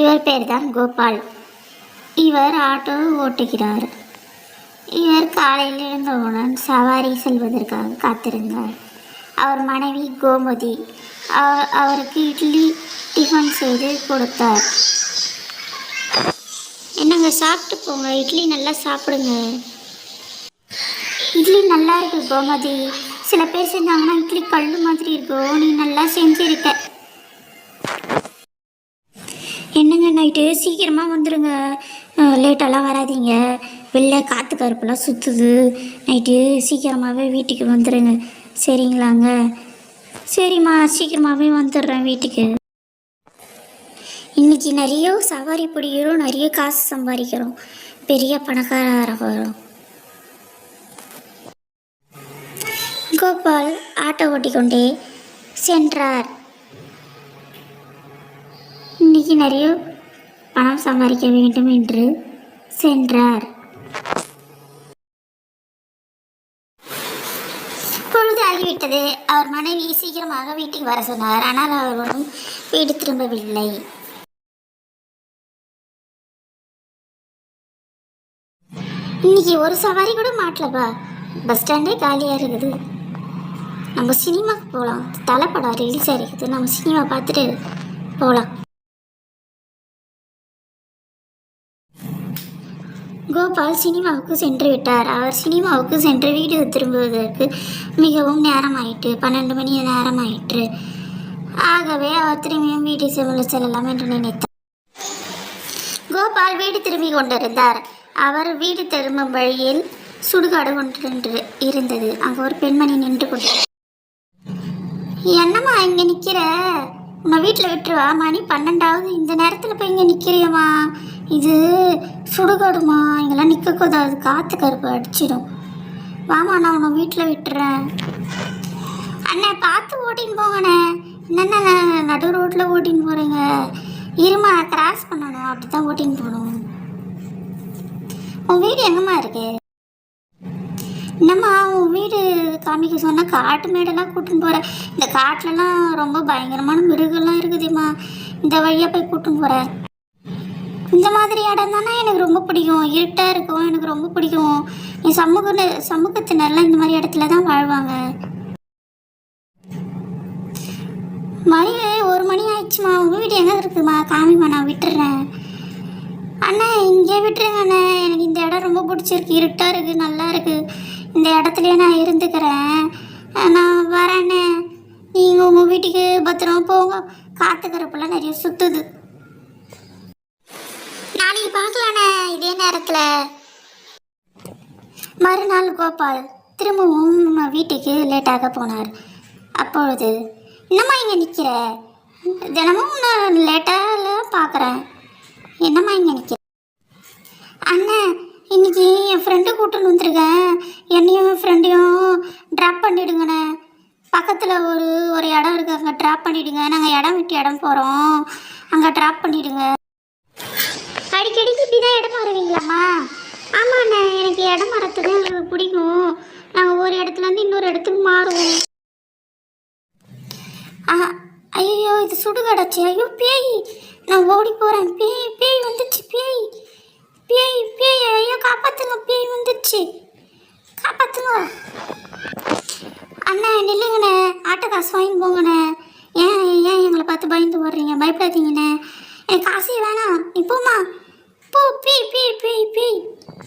இவர் பேர் தான் கோபால். இவர் ஆட்டோ ஓட்டுகிறார். இவர் காலையில் எழுந்தவுடன் சவாரி செல்வதற்காக காத்திருந்தார். அவர் மனைவி கோமதி அவருக்கு இட்லி டிஃபன் செய்து கொடுத்தார். என்னங்க சாப்பிட்டு போங்க இட்லி நல்லா சாப்பிடுங்க. இட்லி நல்லா இருக்கு கோமதி. சில பேர் செஞ்சாங்கன்னா இட்லி கல் மாதிரி இருக்கும். நீ நல்லா செஞ்சுருக்க. என்னங்க நைட்டு சீக்கிரமாக வந்துடுங்க லேட்டெல்லாம் வராதீங்க. வெளில காற்று கருப்பெல்லாம் சுற்றுது நைட்டு சீக்கிரமாகவே வீட்டுக்கு வந்துடுங்க சரிங்களாங்க? சரிம்மா சீக்கிரமாகவே வந்துடுறேன் வீட்டுக்கு. இன்னைக்கு நிறைய சவாரி பிடிக்கிறோம் நிறைய காசு சம்பாதிக்கிறோம். பெரிய பணக்காரராக வரும் கோபால் ஆட்டோ ஓட்டிக்கொண்டே சென்றார். இன்னைக்கு நிறைய பணம் சம்பாதிக்க வேண்டும் என்று சென்றார். பொழுது ஆகிவிட்டது. அவர் மனைவி சீக்கிரமாக வீட்டுக்கு வர சொன்னார். ஆனால் அவர் ஒன்றும் வீடு திரும்பவில்லை. இன்னைக்கு ஒரு சவாரி கூட மாட்டலப்பா. பஸ் ஸ்டாண்டே காலியாக இருக்குது. நம்ம சினிமாக்கு போகலாம் தலைப்படம் ரிலீஸ் ஆகிருக்குது நம்ம சினிமா பார்த்துட்டு போகலாம் கோபால் சினிமாவுக்கு சென்று விட்டார். அவர் சினிமாவுக்கு சென்று வீடு திரும்புவதற்கு மிகவும் நேரமாயிற்று. பன்னெண்டு மணி நேரமாயிற்று. ஆகவே அவர் திரும்பியும் வீடு செல்ல செல்லலாம் என்று நினைத்தார். கோபால் வீடு திரும்பி கொண்டிருந்தார். அவர் வீடு திரும்பும் வழியில் சுடுகாடு ஒன்று இருந்தது. அங்கே ஒரு பெண்மணி நின்று கொண்டு என்னம்மா இங்கே நிற்கிற உன்னை வீட்டில் விட்டுருவா. மணி பன்னெண்டாவது. இந்த நேரத்தில் போய் இங்கே நிற்கிறியம்மா இது சுடுகாடுமா? இங்கெல்லாம் நிற்கக்கூடாது காற்று கருப்பு அடிச்சிடும் வாமா நான் உன்னை வீட்டில் விட்டுறேன். அண்ணே பார்த்து ஓட்டின்னு போங்கண்ணே. என்னென்ன நடு ரோட்டில் ஓட்டின்னு போகிறீங்க இருமா கிராஸ் பண்ணணும். அப்படி தான் ஓட்டின்னு போகணும். உன் வீடு எங்கம்மா இருக்கு? என்னம்மா உன் வீடு காமிக்க சொன்னால் காட்டு மேடெல்லாம் கூட்டின்னு போகிறேன் இந்த காட்டிலலாம் ரொம்ப பயங்கரமான மிருகம்லாம் இருக்குதும்மா. இந்த வழியாக போய் கூட்டின்னு போகிறேன் இந்த மாதிரி இடம் தானே எனக்கு ரொம்ப பிடிக்கும். இருட்டாக இருக்கும். எனக்கு ரொம்ப பிடிக்கும். என் சமூக சமூகத்தினர்லாம் இந்த மாதிரி இடத்துல தான் வாழ்வாங்க. மணி ஒரு மணி ஆயிடுச்சுமா. உங்கள் வீடு எங்கே இருக்குமா? காமிமா நான் விட்டுறேன். அண்ணா இங்கே விட்டுருங்க அண்ணா. எனக்கு இந்த இடம் ரொம்ப பிடிச்சிருக்கு. இருட்டாக இருக்குது நல்லா இருக்குது இந்த இடத்துலையே நான் இருந்துக்கிறேன். நான் வரேண்ணே நீங்கள் உங்கள் வீட்டுக்கு பத்திரமா போங்க. காத்துக்கிறப்பெல்லாம் நிறைய சுற்றுது நாளைக்கு பார்க்கலாண்ணே இதே நேரத்தில்? மறுநாள் கோபால் திரும்பவும் நம்ம வீட்டுக்கு லேட்டாக போனார். அப்பொழுது என்னம்மா இங்கே நிற்கிற தினமும் நான் லேட்டாக பார்க்குறேன் என்னம்மா இங்கே நிற்கிற அண்ணன் இன்னைக்கு என் ஃப்ரெண்டு கூட்டுன்னு வந்துருக்கேன். என்னையும் என் ஃப்ரெண்டையும் ட்ராப் பண்ணிவிடுங்கண்ணே பக்கத்தில் ஒரு ஒரு இடம் இருக்குது அங்கே ட்ராப் பண்ணிவிடுங்க நாங்கள் இடம் விட்டு இடம் போகிறோம் அங்கே ட்ராப் பண்ணிவிடுங்க அடிக்கடிக்கு இப்படி தான் இடம் மாறுவீங்களாம்மா? ஆமாண்ணே எனக்கு இடம் மரத்துக்கு பிடிக்கும். நாங்கள் ஒரு இடத்துலேருந்து இன்னொரு இடத்துக்கு மாறுவோம். ஆ ஐயோ இது சுடுகாடாச்சு ஐயோ பேய். நான் ஓடி போகிறேன் பேய் பேய் வந்துச்சு பேய். பேய் பேய் ஐயோ காப்பாற்றுங்க பேய் வந்துச்சு. காப்பாற்றுங்க அண்ணா நில்லுங்கண்ணே. ஆட்டோ காசு வாங்கி போங்கண்ணே. ஏன் ஏன் எங்களை பார்த்து பயந்து ஓடுறீங்க? பயப்படாதீங்கண்ணே. எனக்கு காசே வேணாம். இப்போமா Boop, beep, beep, beep, beep.